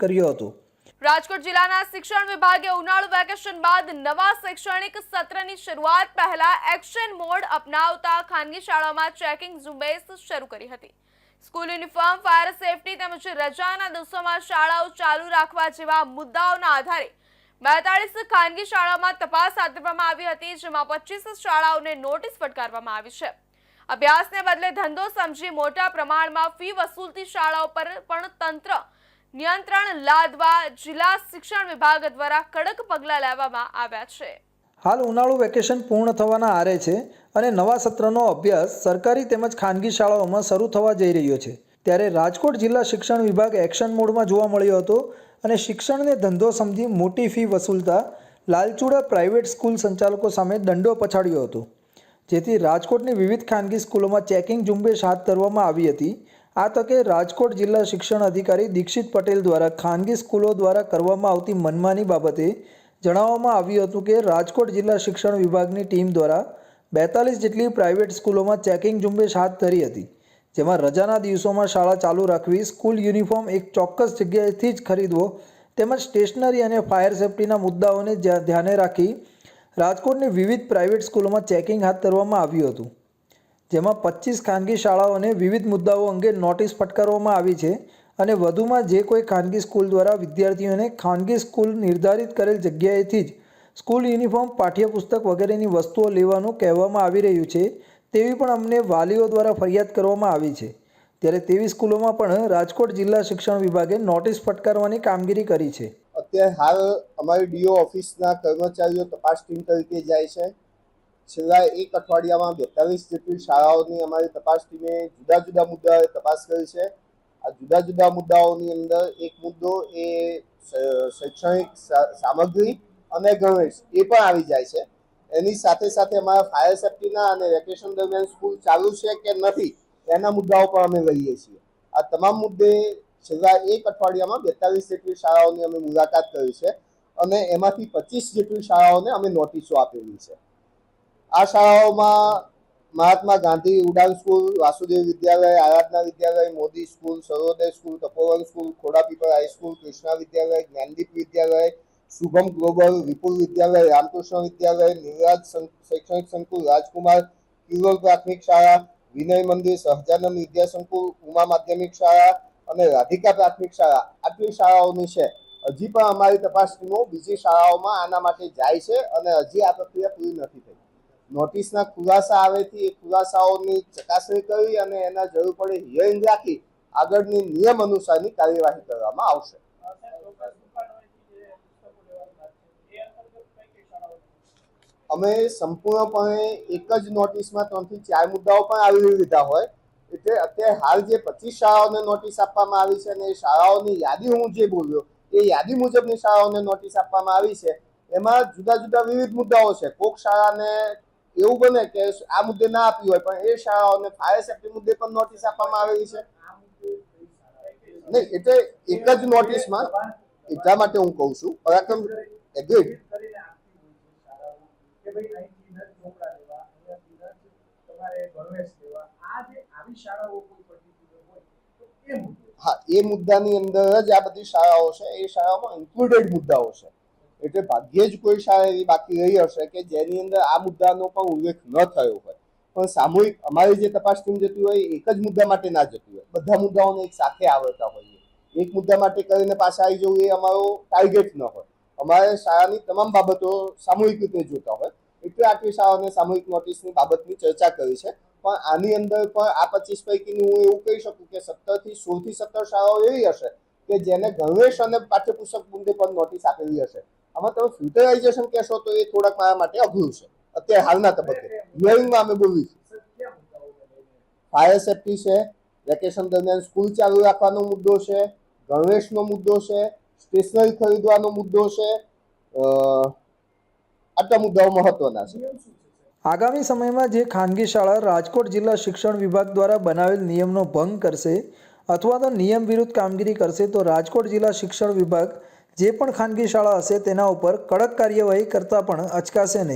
કર્યો હતો. રાજકોટ જિલ્લાના શિક્ષણ વિભાગે ઉનાળુ વેકેશન બાદ નવા શૈક્ષણિક સત્રની શરૂઆત પહેલા એક્શન મોડ અપનાવતા ખાનગી શાળાઓમાં ચેકિંગ ઝુંબેશ શરૂ કરી હતી. સ્કૂલ યુનિફોર્મ, ફાયર સેફટી તેમજ રજાના દિવસોમાં શાળાઓ ચાલુ રાખવા જેવા મુદ્દાઓના આધારે બેતાળીસ ખાનગી શાળાઓમાં તપાસ હાથ ધરવામાં આવી હતી, જેમાં પચીસ શાળાઓને નોટિસ ફટકારવામાં આવી છે. અભ્યાસને બદલે ધંધો સમજી મોટા પ્રમાણમાં ફી વસૂલતી શાળાઓ પર પણ તંત્ર નિયંત્રણ લાદવા જિલ્લા શિક્ષણ વિભાગ દ્વારા કડક પગલાં લેવામાં આવ્યા છે. હાલ ઉનાળુ વેકેશન પૂર્ણ થવાના આરે છે અને નવા સત્રનો અભ્યાસ સરકારી તેમજ ખાનગી શાળાઓમાં શરૂ થવા જઈ રહ્યો છે. ત્યારે રાજકોટ જિલ્લા શિક્ષણ વિભાગ એક્શન મોડમાં જોવા મળ્યો હતો અને શિક્ષણને ધંધો સમજી મોટી ફી વસૂલતા લાલચુડા પ્રાઇવેટ સ્કૂલ સંચાલકો સામે દંડો પછાડ્યો હતો. જેથી રાજકોટની વિવિધ ખાનગી સ્કૂલોમાં ચેકિંગ ઝુંબેશ હાથ ધરવામાં આવી હતી આ તકે રાજકોટ જિલ્લા શિક્ષણ અધિકારી દીક્ષિત પટેલ દ્વારા ખાનગી સ્કૂલો દ્વારા કરવામાં આવતી મનમાની બાબતે જણાવવામાં આવ્યું હતું કે રાજકોટ જિલ્લા શિક્ષણ વિભાગની ટીમ દ્વારા બેતાલીસ જેટલી પ્રાઇવેટ સ્કૂલોમાં ચેકિંગ ઝુંબેશ હાથ ધરી હતી, જેમાં રજાના દિવસોમાં શાળા ચાલુ રાખવી, સ્કૂલ યુનિફોર્મ એક ચોક્કસ જગ્યાએથી જ ખરીદવો તેમજ સ્ટેશનરી અને ફાયર સેફટીના મુદ્દાઓને ધ્યાને રાખી રાજકોટની વિવિધ પ્રાઇવેટ સ્કૂલોમાં ચેકિંગ હાથ ધરવામાં આવ્યું હતું. જેમાં પચીસ ખાનગી શાળાઓને વિવિધ મુદ્દાઓ અંગે નોટિસ ફટકારવામાં આવી છે અને વધુમાં જે કોઈ ખાનગી સ્કૂલ દ્વારા વિદ્યાર્થીઓને ખાનગી સ્કૂલ નિર્ધારિત કરેલ જગ્યાએથી જ સ્કૂલ યુનિફોર્મ, પાઠ્યપુસ્તક વગેરેની વસ્તુઓ લેવાનું કહેવામાં આવી રહ્યું છે, તેવી પણ અમને વાલીઓ દ્વારા ફરિયાદ કરવામાં આવી છે. ત્યારે તેવી સ્કૂલોમાં પણ રાજકોટ જિલ્લા શિક્ષણ વિભાગે નોટિસ ફટકારવાની કામગીરી કરી છે. અત્યારે હાલ અમારી ડીઓ ઓફિસના કર્મચારીઓ તપાસ ટીમ તરીકે જાય છે. છેલ્લા એક અઠવાડિયામાં બેતાલીસ જેટલી શાળાઓની અમારી તપાસ ટીમે જુદા જુદા મુદ્દાઓએ તપાસ કરી છે. આ જુદા જુદા મુદ્દાઓની અંદર એક મુદ્દો એ શૈક્ષણિક સામગ્રી અને ગણવેશ એ પણ આવી જાય છે. એની સાથે સાથે અમારા ફાયર સેફટીના અને વેકેશન દરમિયાન સ્કૂલ ચાલુ છે કે નથી એના મુદ્દાઓ પણ અમે લઈએ છીએ. આ તમામ મુદ્દે છેલ્લા એક અઠવાડિયામાં બેતાલીસ જેટલી શાળાઓની અમે મુલાકાત કરી છે અને એમાંથી પચીસ જેટલી શાળાઓને અમે નોટિસો આપેલી છે. આ શાળાઓમાં Mahatma Gandhi Udan school, Vasudev Vidyalay, Aradhana Vidyalay, Modi school, Sarvoday school, Tapovan school Khodapipal high school Krishna Vidyalay, Gyandeep Vidyalay, Shubham global, Vipul Vidyalay, Ramkrishna Vidyalay Niraj શૈક્ષણિક સંકુલ, રાજકુમાર, કિરોલ પ્રાથમિક શાળા, વિનય મંદિર, સહજાનંદ વિદ્યા સંકુલ, ઉમા માધ્યમિક શાળા અને રાધિકા પ્રાથમિક શાળા. આટલી શાળાઓની છે. હજી પણ અમારી તપાસ ટીમો બીજી શાળાઓમાં આના માટે જાય છે અને હજી આ પ્રક્રિયા પૂરી નથી થઈ. નોટિસના ખુલાસા આવેથી એ ખુલાસાઓની ચકાસણી કરી અને એના જરૂર પડે હિયરિંગ રાખી આગળની નિયમ અનુસારની કાર્યવાહી કરવામાં આવશે. અમે સંપૂર્ણપણે એક જ નોટિસમાં ત્રણથી ચાર મુદ્દાઓ પણ આવરી લીધા હોય, એટલે અત્યારે હાલ જે પચીસ શાળાઓને નોટિસ આપવામાં આવી છે અને એ શાળાઓની યાદી હું જે બોલ્યો, એ યાદી મુજબની શાળાઓને નોટિસ આપવામાં આવી છે. એમાં જુદા જુદા વિવિધ મુદ્દાઓ છે. કોક શાળાને એવું બને કે આ મુદ્દે ના આપી હોય, પણ એ શાળાઓને ફાયર સેફટી મુદ્દે પણ નોટિસ આપવામાં આવેલી છે. નહીં એટલે એક જ નોટિસમાં એટલા માટે હું કહું છું. પરાક્રમ એગ્રીડ હા, એ મુદ્દાની અંદર જ આ બધી શાળાઓ છે, એ શાળાઓમાં ઇન્ક્લુડેડ મુદ્દાઓ છે. એટલે ભાગ્યે જ કોઈ શાળા એવી બાકી રહી હશે કે જેની અંદર આ મુદ્દાનો પણ ઉલ્લેખ ન થયો હોય. પણ સામૂહિક અમારી જે તપાસ ટીમ જતી હોય, એક જ મુદ્દા માટે ના જતી હોય. બધા મુદ્દાઓને એક સાથે આવડતા હોઈએ. એક મુદ્દા માટે કરીને પાછા આવી જવું એ અમારો ટાર્ગેટ ન હોય. અમારે શાળાની તમામ બાબતો સામૂહિક રીતે જોતા હોય. એટલે આટલી શાળાઓને સામૂહિક નોટિસની બાબતની ચર્ચા કરી છે. પણ આની અંદર પણ આ પચીસ પૈકીની હું એવું કહી શકું કે સત્તરથી સોળથી સત્તર શાળાઓ એવી હશે કે જેને ગણવેશ અને પાઠ્યપુસ્તક મુદ્દે પણ નોટિસ આપેલી હશે. આમાં તમે ફિલ્ટરાઇઝેશન કહેશો તો એ થોડાક મારા માટે અઘરું છે. અત્યારે હાલના તબક્કે. હિયરિંગમાં અમે બોલવી ફાયર સેફટી છે વેકેશન દરમિયાન સ્કૂલ ચાલુ રાખવાનો મુદ્દો છે, ગણવેશનો મુદ્દો છે સ્ટેશનરી ખરીદવાનો મુદ્દો છે આટલા મુદ્દાઓ મહત્વના છે. આગામી સમયમાં જે ખાનગી શાળા રાજકોટ જિલ્લા શિક્ષણ વિભાગ દ્વારા બનાવેલ નિયમનો ભંગ કરશે અથવા તો નિયમ વિરુદ્ધ કામગીરી કરશે તો રાજકોટ જિલ્લા શિક્ષણ વિભાગ જે પણ ખાનગી શાળા હશે તેના ઉપર કડક કાર્યવાહી કરતા પણ અચકાશે નહીં.